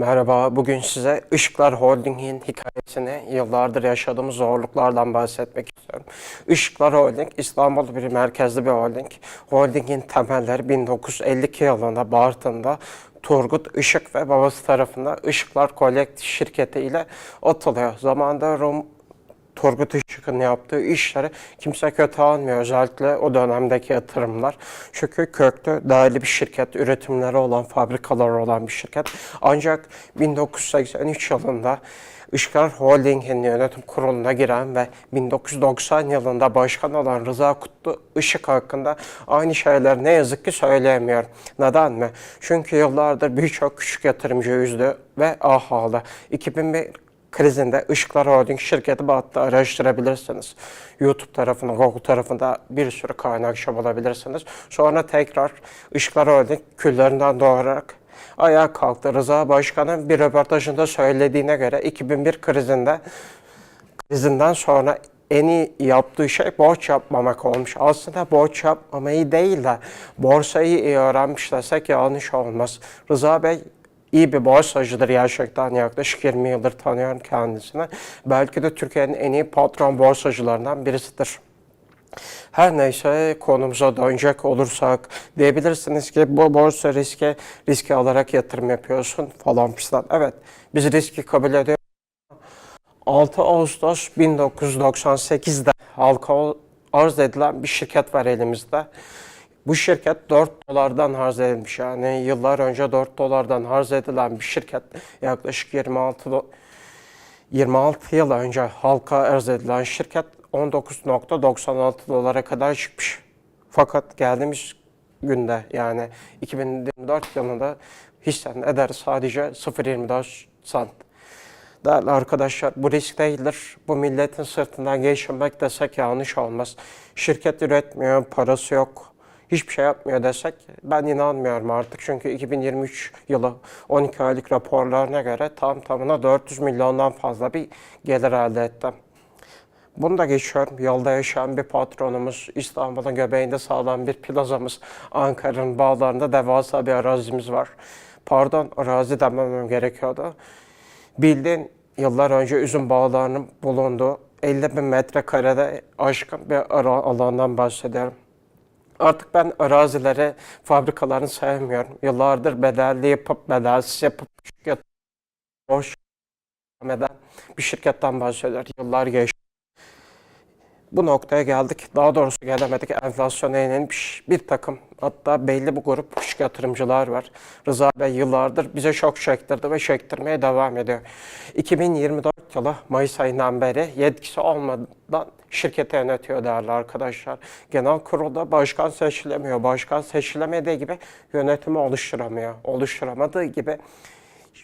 Merhaba, bugün size Işıklar Holding'in hikayesini, yıllardır yaşadığımız zorluklardan bahsetmek istiyorum. Işıklar Holding, İstanbul bir merkezli bir holding. Holdingin temelleri 1952 yılında Bartın'da Turgut Işık ve babası tarafından Işıklar Kolektif şirketi ile atılıyor. Zamanında Rum Turgut Işık'ın yaptığı işleri kimse kötü almıyor. Özellikle o dönemdeki yatırımlar. Çünkü köklü, değerli bir şirket, üretimleri olan, fabrikaları olan bir şirket. Ancak 1983 yılında Işıklar Holding'in yönetim kuruluna giren ve 1990 yılında başkan olan Rıza Kutlu Işık hakkında aynı şeyler ne yazık ki söyleyemiyor. Neden mi? Çünkü yıllardır birçok küçük yatırımcı üzdü ve ah ağladı. 2001 krizinde Işıklar Holding şirketi battı araştırabilirsiniz. YouTube tarafında, Google tarafında bir sürü kaynak bulabilirsiniz. Sonra tekrar Işıklar Holding küllerinden doğarak ayağa kalktı. Rıza Başkan'ın bir röportajında söylediğine göre 2001 krizinde krizinden sonra en iyi yaptığı şey borç yapmamak olmuş. Aslında borç yapmamayı değil de borsayı iyi öğrenmiş desek yanlış olmaz. Rıza Bey iyi bir borsacıdır gerçekten. Yaklaşık 20 yıldır tanıyorum kendisini. Belki de Türkiye'nin en iyi patron borsacılarından birisidir. Her neyse konumuza dönecek olursak diyebilirsiniz ki bu borsa riske riski alarak yatırım yapıyorsun falan filan. Evet biz riski kabul ediyoruz. 6 Ağustos 1998'de halka arz edilen bir şirket var elimizde. Bu şirket 4 dolardan arz edilmiş. Yani yıllar önce 4 dolardan arz edilen bir şirket yaklaşık 26 do- 26 yıl önce halka arz edilen şirket 19.96 dolara kadar çıkmış. Fakat geldiğimiz günde yani 2024 yılında hissen ederi sadece 0.24 sant. Değerli arkadaşlar bu risk değildir. Bu milletin sırtından geçinmek desek yanlış olmaz. Şirket üretmiyor, parası yok, hiçbir şey yapmıyor desek ben inanmıyorum artık. Çünkü 2023 yılı 12 aylık raporlarına göre tam tamına 400 milyondan fazla bir gelir elde ettim. Bunu da geçiyorum. Yolda yaşayan bir patronumuz, İstanbul'un göbeğinde sağlam bir plazamız, Ankara'nın bağlarında devasa bir arazimiz var. Pardon, arazi dememem gerekiyordu. Bildiğin yıllar önce üzüm bağlarının bulunduğu 50 bin metrekarede aşkın bir alandan bahsediyorum. Artık ben arazileri, fabrikalarını sevmiyorum. Yıllardır bedelli yapıp, bedelsiz yapıp, şirket boş eden bir şirketten bahsediyor. Yıllar geçti. Bu noktaya geldik. Daha doğrusu gelemedik. Enflasyona yenilmiş bir takım hatta belli bir grup küçük yatırımcılar var. Rıza Bey yıllardır bize şok çektirdi ve çektirmeye devam ediyor. 2024 yılı Mayıs ayından beri yetkisi olmadan şirketi yönetiyor değerli arkadaşlar. Genel kurulda başkan seçilemiyor. Başkan seçilemediği gibi yönetimi oluşturamıyor. Oluşturamadığı gibi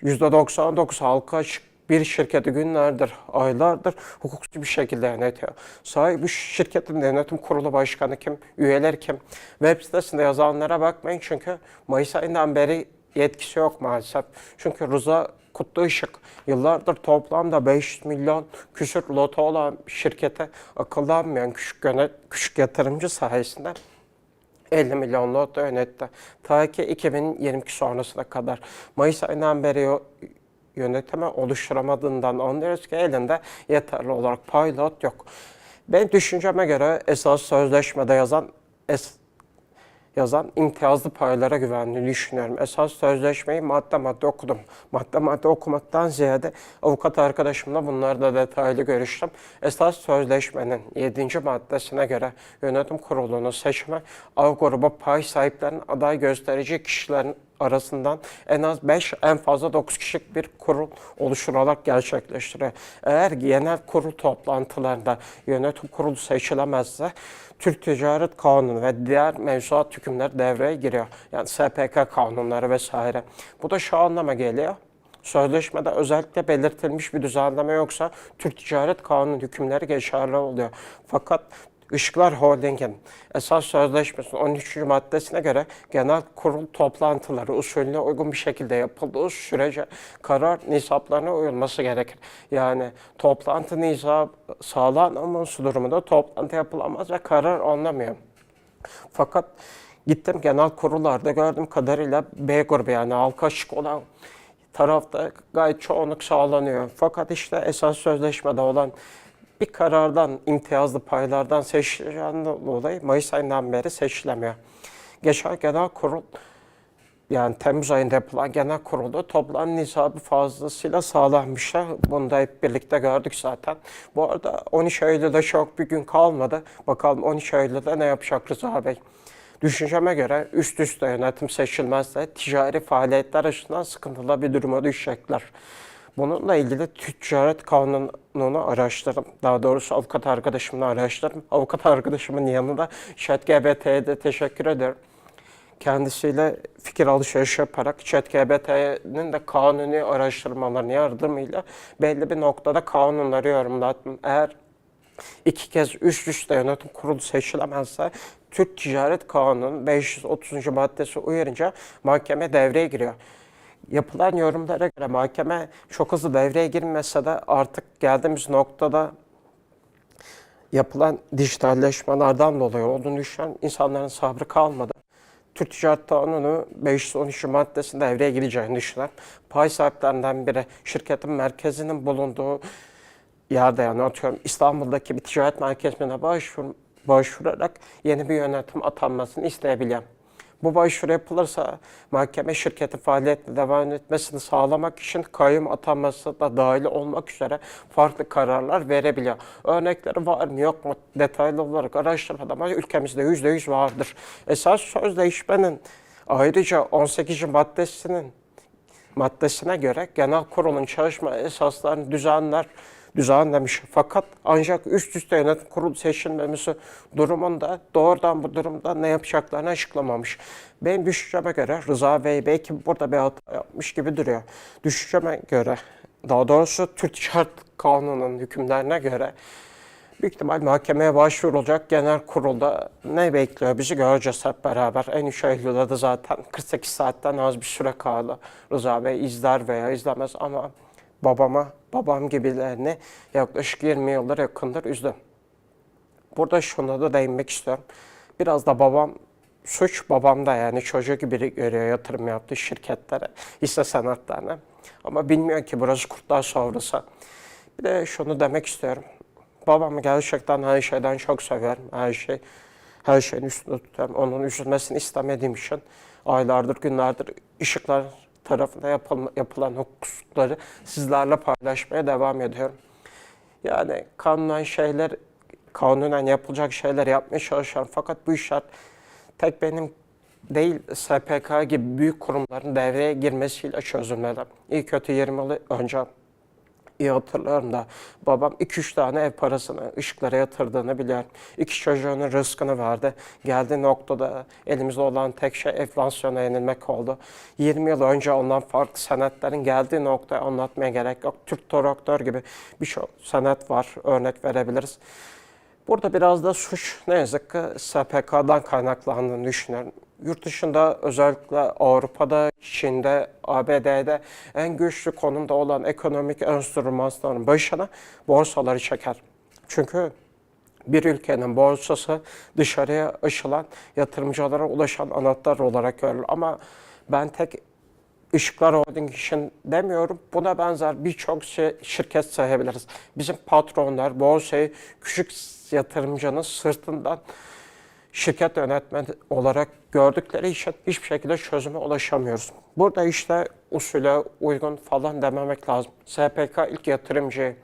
%99 halka açık bir şirketi günlerdir, aylardır hukuksuz bir şekilde yönetiyor. Sahibi şirketin yönetim kurulu başkanı kim, üyeler kim? Web sitesinde yazanlara bakmayın çünkü Mayıs ayından beri yetkisi yok maalesef. Çünkü Rıza Kutlu Işık yıllardır toplamda 500 milyon küsür loto olan şirkete akıllanmayan küçük, yönet, küçük yatırımcı sayesinde 50 milyon lot yönetti. Ta ki 2022 sonrasına kadar. Mayıs ayından beri o yönetimi oluşturamadığından anlıyoruz ki elinde yeterli olarak pilot yok. Ben düşünceme göre esas sözleşmede yazan es, yazan imtiyazlı paylara güvendiğini düşünüyorum. Esas sözleşmeyi madde madde okudum. Madde madde okumaktan ziyade avukat arkadaşımla bunları da detaylı görüştüm. Esas sözleşmenin 7. maddesine göre yönetim kurulunu seçme av grubu pay sahiplerinin aday gösterici kişilerin arasından en az 5 en fazla 9 kişilik bir kurul oluşturarak gerçekleştiriyor. Eğer genel kurul toplantılarında yönetim kurulu seçilemezse Türk Ticaret Kanunu ve diğer mevzuat hükümleri devreye giriyor. Yani SPK kanunları vesaire. Bu da şu anlama geliyor. Sözleşmede özellikle belirtilmiş bir düzenleme yoksa Türk Ticaret Kanunu hükümleri geçerli oluyor. Fakat Işıklar Holding'in esas sözleşmesinin 13. maddesine göre genel kurul toplantıları usulüne uygun bir şekilde yapıldığı sürece karar nisaplarına uyulması gerekir. Yani toplantı nisap sağlanmaması durumunda toplantı yapılamaz ve karar anlamıyor. Fakat gittim genel kurullarda gördüğüm kadarıyla B grubu yani halka açık olan tarafta gayet çoğunluk sağlanıyor. Fakat işte esas sözleşmede olan bir karardan, imtiyazlı paylardan seçilen dolayı Mayıs ayından beri seçilemiyor. Geçen genel kurul yani Temmuz ayında yapılan genel kurulda toplam nisabı fazlasıyla sağlanmışlar. Bunu da hep birlikte gördük zaten. Bu arada 13 Eylül'de çok bir gün kalmadı. Bakalım 13 Eylül'de ne yapacak Rıza Bey? Düşünceme göre üst üste yönetim seçilmezse ticari faaliyetler açısından sıkıntılı bir duruma düşecekler. Bununla ilgili ticaret kanununu araştırdım. Daha doğrusu avukat arkadaşımla araştırdım. Avukat arkadaşımın yanında ChatGPT'ye de teşekkür ederim kendisiyle fikir alışverişi yaparak ChatGPT'nin de kanuni araştırmalarını yardımıyla belli bir noktada kanunları yorumlattım. Eğer iki kez üst üste yönetim kurulu seçilemezse Türk Ticaret Kanunu 530. maddesi uyarınca mahkeme devreye giriyor. Yapılan yorumlara göre mahkeme çok hızlı devreye girmese de artık geldiğimiz noktada yapılan dijitalleşmelerden dolayı olduğunu düşünen insanların sabrı kalmadı. Türk Ticaret Kanunu 513 maddesinde devreye gireceğini düşünen pay sahiplerinden biri şirketin merkezinin bulunduğu yerde yani atıyorum İstanbul'daki bir ticaret merkezine başvur, başvurarak yeni bir yönetim atanmasını isteyebiliyor. Bu başvuru yapılırsa mahkeme şirketin faaliyetine devam etmesini sağlamak için kayyum atanması da dahil olmak üzere farklı kararlar verebiliyor. Örnekleri var mı yok mu detaylı olarak araştırmadım ama ülkemizde yüzde yüz vardır. Esas sözleşmenin ayrıca 18. maddesinin maddesine göre genel kurulun çalışma esaslarını düzenler düzenlemiş. Fakat ancak üst üste yönetim kurulu seçilmemesi durumunda doğrudan bu durumda ne yapacaklarını açıklamamış. Benim düşünceme göre Rıza Bey belki burada bir hata yapmış gibi duruyor. Düşünceme göre daha doğrusu Türk Ticaret Kanunu'nun hükümlerine göre Büyük ihtimal mahkemeye başvurulacak genel kurulda ne bekliyor bizi göreceğiz hep beraber. En 3 Eylül'de de zaten 48 saatten az bir süre kaldı. Rıza Bey izler veya izlemez ama babama, babam gibilerini yaklaşık 20 yıldır yakındır üzdüm. Burada şuna da değinmek istiyorum. Biraz da babam suç babamda yani çocuğu gibi görüyor yatırım yaptığı şirketlere, hisse senetlerine. Ama bilmiyor ki burası kurtlar sofrası. Bir de şunu demek istiyorum. Babamı gerçekten her şeyden çok severim. Her şey, her şeyin üstünde tutuyorum. Onun üzülmesini istemediğim için aylardır, günlerdir ışıklar tarafında yapıl- yapılan hukuksuzlukları sizlerle paylaşmaya devam ediyorum. Yani kanunen şeyler, kanunen yapılacak şeyler yapmaya çalışıyorum. Fakat bu işler tek benim değil SPK gibi büyük kurumların devreye girmesiyle çözülmeli. İyi kötü 20 yıl önce iyi hatırlıyorum da babam 2-3 tane ev parasını ışıklara yatırdığını biliyorum. İki çocuğunun rızkını verdi. Geldiği noktada elimizde olan tek şey enflasyona yenilmek oldu. 20 yıl önce ondan farklı senetlerin geldiği noktayı anlatmaya gerek yok. Türk Traktör gibi birçok senet var. Örnek verebiliriz. Burada biraz da suç ne yazık ki SPK'dan kaynaklandığını düşünüyorum. Yurt dışında özellikle Avrupa'da, Çin'de, ABD'de en güçlü konumda olan ekonomik enstrümanların başına borsaları çeker. Çünkü bir ülkenin borsası dışarıya aşılan yatırımcılara ulaşan anahtar olarak görülür. Ama ben tek Işıklar Holding için demiyorum. Buna benzer birçok şey, şirket sayabiliriz. Bizim patronlar borsayı küçük yatırımcının sırtından şirket yönetmeni olarak gördükleri için hiçbir şekilde çözüme ulaşamıyoruz. Burada işte usule uygun falan dememek lazım. SPK ilk yatırımcıyı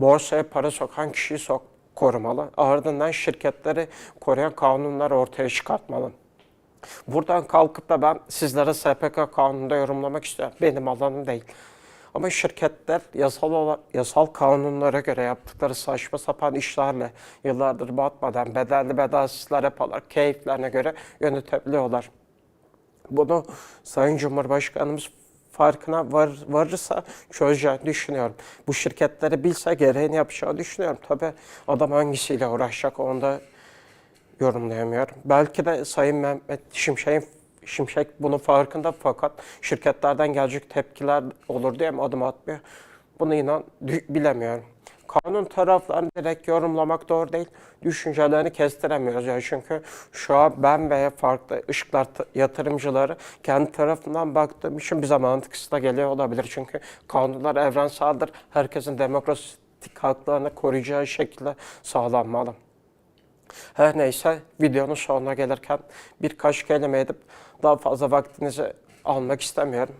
borsaya para sokan kişiyi sok korumalı. Ardından şirketleri koruyan kanunlar ortaya çıkartmalı. Buradan kalkıp da ben sizlere SPK kanununda yorumlamak istiyorum. Benim alanım değil. Ama şirketler yasal yasal kanunlara göre yaptıkları saçma sapan işlerle yıllardır batmadan bedelli bedelsizler yaparlar. Keyiflerine göre yönetebiliyorlar. Bunu Sayın Cumhurbaşkanımız farkına var, varırsa çözeceğini düşünüyorum. Bu şirketleri bilse gereğini yapacağını düşünüyorum. Tabii adam hangisiyle uğraşacak onu da yorumlayamıyorum. Belki de Sayın Mehmet Şimşek'in Şimşek bunun farkında fakat şirketlerden gelecek tepkiler olur diye mi adım atmıyor? Bunu inan bilemiyorum. kanun taraflarını direkt yorumlamak doğru değil. Düşüncelerini kestiremiyoruz ya çünkü şu an ben ve farklı ışıklar yatırımcıları kendi tarafından baktığım için bize mantıksız da geliyor olabilir. Çünkü kanunlar evrenseldir. Herkesin demokratik haklarını koruyacağı şekilde sağlanmalı. Her neyse videonun sonuna gelirken birkaç kelime edip daha fazla vaktinizi almak istemiyorum.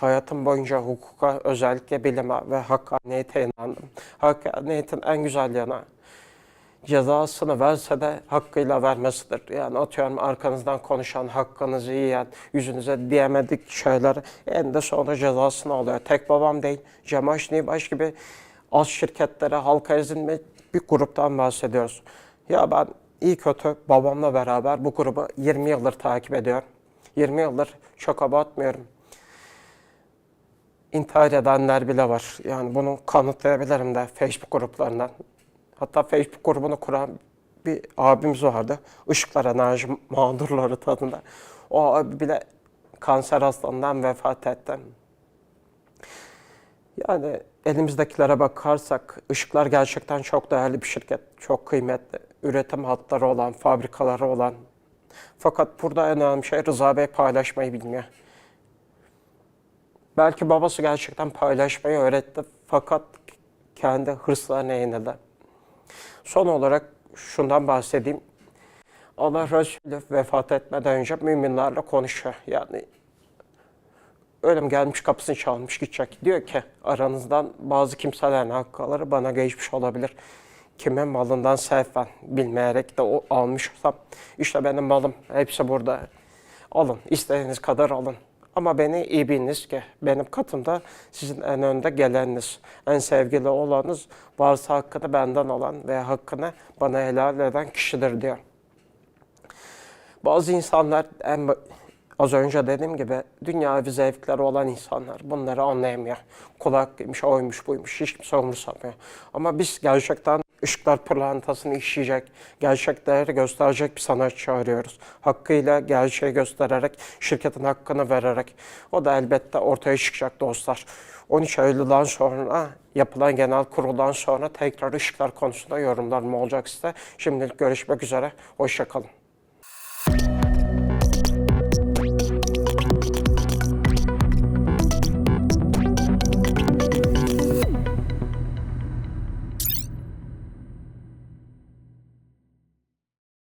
Hayatım boyunca hukuka, özellikle bilime ve hakkaniyete inandım. Hakkaniyetin en güzel yanı cezasını verse de hakkıyla vermesidir. Yani atıyorum arkanızdan konuşan, hakkınızı yiyen, yüzünüze diyemedik şeyler en de sonra cezasını alıyor. Tek babam değil, Cemaş Nibaş gibi az şirketlere halka ezilmiş bir gruptan bahsediyoruz. Ya ben iyi kötü babamla beraber bu grubu 20 yıldır takip ediyorum. 20 yıldır çok abartmıyorum intihar edenler bile var. Yani bunu kanıtlayabilirim de Facebook gruplarından. Hatta Facebook grubunu kuran bir abimiz vardı. Işıklar Enerji Mağdurları tadında. O abi bile kanser hastalığından vefat etti. Yani elimizdekilere bakarsak ışıklar gerçekten çok değerli bir şirket. Çok kıymetli. Üretim hatları olan, fabrikaları olan. Fakat burada en önemli şey Rıza Bey paylaşmayı bilmiyor. Belki babası gerçekten paylaşmayı öğretti fakat kendi hırslarına yenildi. Son olarak şundan bahsedeyim. Allah Resulü vefat etmeden önce müminlerle konuşuyor. Yani ölüm gelmiş kapısını çalmış gidecek. Diyor ki aranızdan bazı kimselerin hakları bana geçmiş olabilir. Kimin malından sehven bilmeyerek de o almışsam işte benim malım hepsi burada. Alın istediğiniz kadar alın. Ama beni iyi biliniz ki benim katımda sizin en önde geleniniz, en sevgili olanınız varsa hakkını benden alan ve hakkını bana helal eden kişidir diyor. Bazı insanlar en az önce dediğim gibi dünyavi zevkleri olan insanlar bunları anlayamıyor. Kulaklıymış, oymuş, buymuş hiç kimse umursamıyor. Ama biz gerçekten ışıklar pırlantasını işleyecek, gerçek değeri gösterecek bir sanatçı arıyoruz. Hakkıyla gerçeği göstererek, şirketin hakkını vererek. O da elbette ortaya çıkacak dostlar. 13 Eylül'den sonra yapılan genel kuruldan sonra tekrar ışıklar konusunda yorumlarım olacak size. Şimdilik görüşmek üzere, hoşçakalın.